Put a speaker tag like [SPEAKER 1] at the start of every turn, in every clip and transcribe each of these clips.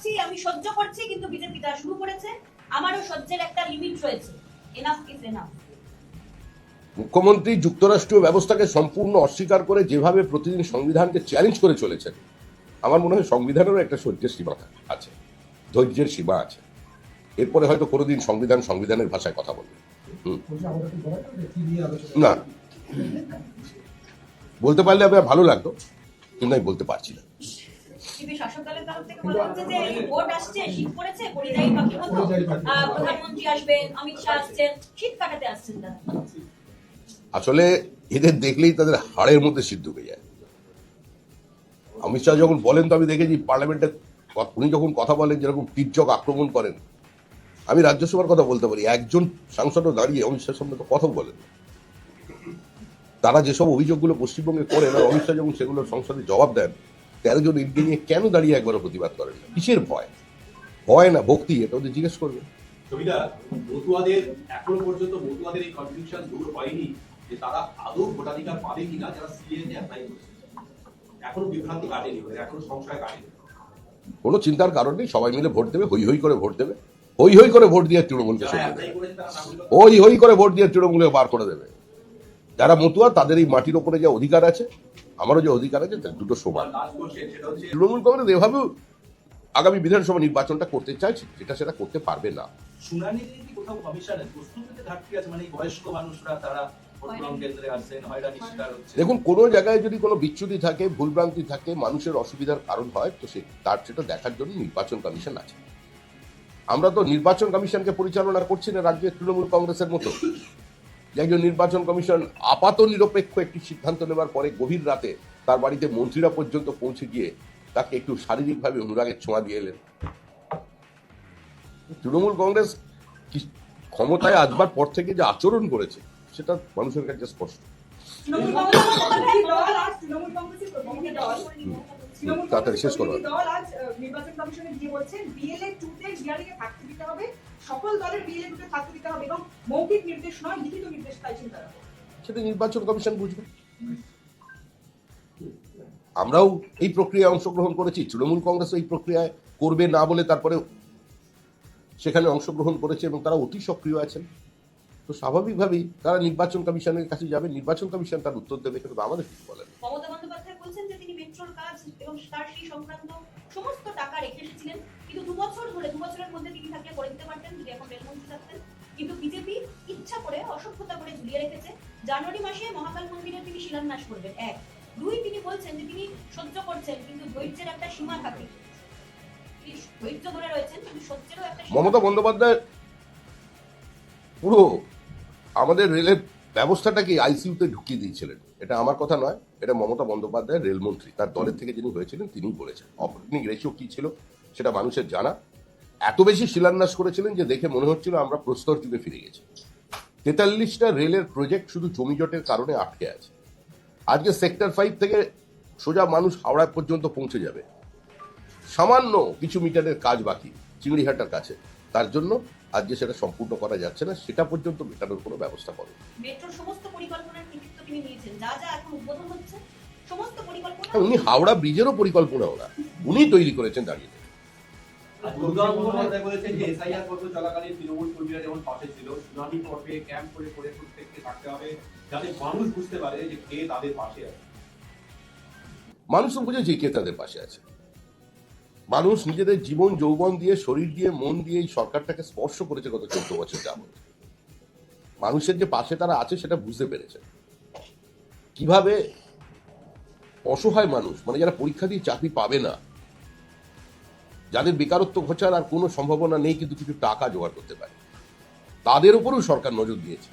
[SPEAKER 1] আসছি আমি সহ্য করছি, কিন্তু বিজেপি তা শুরু করেছে। আমারও সহ্যের একটা লিমিট রয়েছে। এনাফ ইজ এনাফ
[SPEAKER 2] মুখ্যমন্ত্রী যুক্তরাষ্ট্রীয় ব্যবস্থাকে সম্পূর্ণ অস্বীকার করে যেভাবে প্রতিদিন সংবিধানকে চ্যালেঞ্জ করে চলেছেন, আমার মনে হয় সংবিধানেরও একটা সহ্যের সীমা আছে, ধৈর্যের সীমা আছে। এরপরে হয়তো কোনোদিন সংবিধান সংবিধানের ভাষায় কথা বলবে। না। বলতে পারলে আমার ভালো লাগতো, কিন্তু আমি বলতে পারছি না।
[SPEAKER 1] বিজেপি শাসক দলের তরফ থেকে বলা হচ্ছে যে আসছে, শীত পড়েছে, পরিযায়ী প্রধানমন্ত্রী আসবেন, অমিত শাহ আসছেন, শীত কাটাতে আসছেন তারা।
[SPEAKER 2] আসলে এদের দেখলেই তাদের হাড়ের মধ্যে সিদ্ধ হয়ে যায়। অমিত শাহ যখন বলেন, তো আমি দেখেছি পার্লামেন্টে উনি যখন কথা বলেন, যেরকম তীর্যক আক্রমণ করেন, আমি রাজ্যসভার কথা বলতে পারি। একজন সাংসদও দাঁড়িয়ে অমিত শাহের সঙ্গে তো কথা বলেন। তারা যেসব অভিযোগগুলো পশ্চিমবঙ্গে করেন, আর অমিত শাহ যখন সেগুলো সংসদে জবাব দেন তেরো জন এমপি নিয়ে কেন দাঁড়িয়ে একবারও প্রতিবাদ করেন না? কিসের ভয়? ভয় না ভক্তি এটা ওদের জিজ্ঞেস করবে।
[SPEAKER 3] মতুয়াদের এখনও পর্যন্ত মতুয়াদের এই কনফিউশন দূর হয়নি যে তারা আদৌ ভোটাধিকার পাবে কিনা যারা সিএ তে অ্যাপ্লাই করেছে এখনও বিভ্রান্তি কাটেনি এখনও সংশয় কাটেনি।
[SPEAKER 2] কোনো চিন্তার কারণ নেই সবাই মিলে ভোট দেবে হই হই করে ভোট দেবে। হই হই করে ভোট দিয়ে তৃণমূলকে সরিয়ে দেবে। হই হই করে ভোট দিয়ে তৃণমূলে বার করে দেবে। যারা মতুয়া তাদের এই মাটির ওপরে যে অধিকার আছে আমারও যে অধিকার আছে দুটো সমান। তৃণমূল কংগ্রেস এভাবেও আগামী বিধানসভা নির্বাচনটা করতে চাইছে যেটা সেটা করতে পারবে না।
[SPEAKER 4] মানে
[SPEAKER 2] দেখুন কোনো জায়গায় যদি কোনো বিচ্যুতি থাকে ভুলভ্রান্তি থাকে মানুষের অসুবিধার কারণ হয় তো সে তার সেটা দেখার জন্য নির্বাচন কমিশন আছে। আমরা তো নির্বাচন কমিশনকে পরিচালনা করছি না রাজ্যের তৃণমূল কংগ্রেসের মতো। যে একজন নির্বাচন কমিশন আপাত নিরপেক্ষ একটি সিদ্ধান্ত নেবার পরে গভীর রাতে তার বাড়িতে মন্ত্রীরা পর্যন্ত পৌঁছে গিয়ে তাকে একটু শারীরিকভাবে অনুরাগের ছোঁয়া দিয়ে এলেন। তৃণমূল কংগ্রেস ক্ষমতায় আসবার পর থেকে যে আচরণ করেছে সেটা মানুষের কাছে স্পষ্ট। তাড়াতাড়ি শেষ করো।
[SPEAKER 5] প্রতিনিধি দল আজ আহ, নির্বাচন কমিশনে গিয়ে বলছেন বিএলএ টুতে হিয়ারিংয়ে থাকতে দিতে হবে। সকল দলের বিএলএ টুতে থাকতে দিতে হবে এবং মৌখিক নির্দেশ নয় লিখিত নির্দেশ চাইছেন তারা
[SPEAKER 2] সেটা নির্বাচন কমিশন বুঝবে। আমরাও এই প্রক্রিয়ায় অংশগ্রহণ করেছি তৃণমূল কংগ্রেস এই প্রক্রিয়ায় করবে না বলে তারপরে সেখানে অংশগ্রহণ করেছে এবং তারা অতি সক্রিয় আছেন। তো স্বাভাবিকভাবেই তারা নির্বাচন কমিশনের কাছে যাবে নির্বাচন কমিশন তার উত্তর দেবে কিন্তু আমাদের কিছু বলেন
[SPEAKER 1] মমতা বন্দ্যোপাধ্যায় বলছেন যে তিনি মেট্রোর কাজ এবং তার সেই সংক্রান্ত সমস্ত টাকা রেখে এসেছিলেন। দু বছর ধরে দু বছরের মধ্যে তিনি থাকলে করে দিতে পারতেন যদি এখন রেলমন্ত্রী থাকতেন। কিন্তু বিজেপি ইচ্ছা করে অসভ্যতা করে ঝুলিয়ে রেখেছে। জানুয়ারি মাসে মহাকাল মন্দিরে তিনি শিলান্যাস করবেন এক। দুই তিনি বলছেন যে তিনি সহ্য করছেন কিন্তু ধৈর্যের একটা সীমা থাকে। ধৈর্য ধরে রয়েছেন কিন্তু সহ্যেরও একটা
[SPEAKER 2] মমতা বন্দ্যোপাধ্যায় পুরো আমাদের রেলের ব্যবস্থাটাকে আইসিইউতে ঢুকিয়ে দিয়েছিলেন? এটা আমার কথা নয় এটা মমতা বন্দ্যোপাধ্যায় রেলমন্ত্রী। তার দলের থেকে যিনি হয়েছিলেন তিনিই বলেছেন। অপারেটিং রেশিও কি ছিল? সেটা মানুষের জানা। এত বেশি শিলান্যাস করেছিলেন যে দেখে মনে হচ্ছিল আমরা প্রস্তর যুগে ফিরে গেছি। তেতাল্লিশটা রেলের প্রজেক্ট শুধু জমিজটের কারণে আটকে আছে। আজকে সেক্টর ফাইভ থেকে সোজা মানুষ হাওড়া পর্যন্ত পৌঁছে যাবে। সামান্য কিছু মিটারের কাজ বাকি চিংড়িহাটার কাছে। তার জন্য আজকে সেটা সম্পূর্ণ করা যাচ্ছে না সেটা পর্যন্ত মেটানোর কোনো ব্যবস্থা করে
[SPEAKER 1] পরিকল্পনা
[SPEAKER 2] উনি হাওড়া ব্রিজেরও পরিকল্পনাও না। উনি তৈরি করেছেন দাঁড়িয়ে।
[SPEAKER 3] মানুষ পারে যে
[SPEAKER 2] কে তাদের পাশে আছে। মানুষ নিজেদের জীবন যৌবন দিয়ে, শরীর দিয়ে, মন দিয়ে এই সরকারটাকে স্পর্শ করেছে গত চোদ্দ বছর যাবত মানুষের যে পাশে তারা আছে সেটা বুঝতে পেরেছে। কীভাবে অসহায় মানুষ মানে যারা পরীক্ষা দিয়ে চাকরি পাবে না যাদের বেকারত্ব ঘোচার আর কোনো সম্ভাবনা নেই, কিন্তু কিছু টাকা জোগাড় করতে পারে। তাদের উপরেও সরকার নজর দিয়েছে।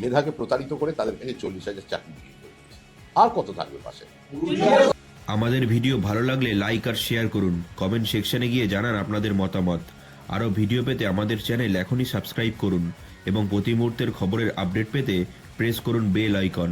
[SPEAKER 2] মেধাকে প্রতারিত করে তাদের কাছে চল্লিশ হাজার চাকরি বিক্রি করে দিয়েছে। আর কত থাকবে পাশে?
[SPEAKER 6] আমাদের ভিডিও ভালো লাগলে লাইক আর শেয়ার করুন। কমেন্ট সেকশনে গিয়ে জানান আপনাদের মতামত। আরও ভিডিও পেতে আমাদের চ্যানেল এখনই সাবস্ক্রাইব করুন এবং প্রতি মুহূর্তের খবরের আপডেট পেতে প্রেস করুন বেল আইকন।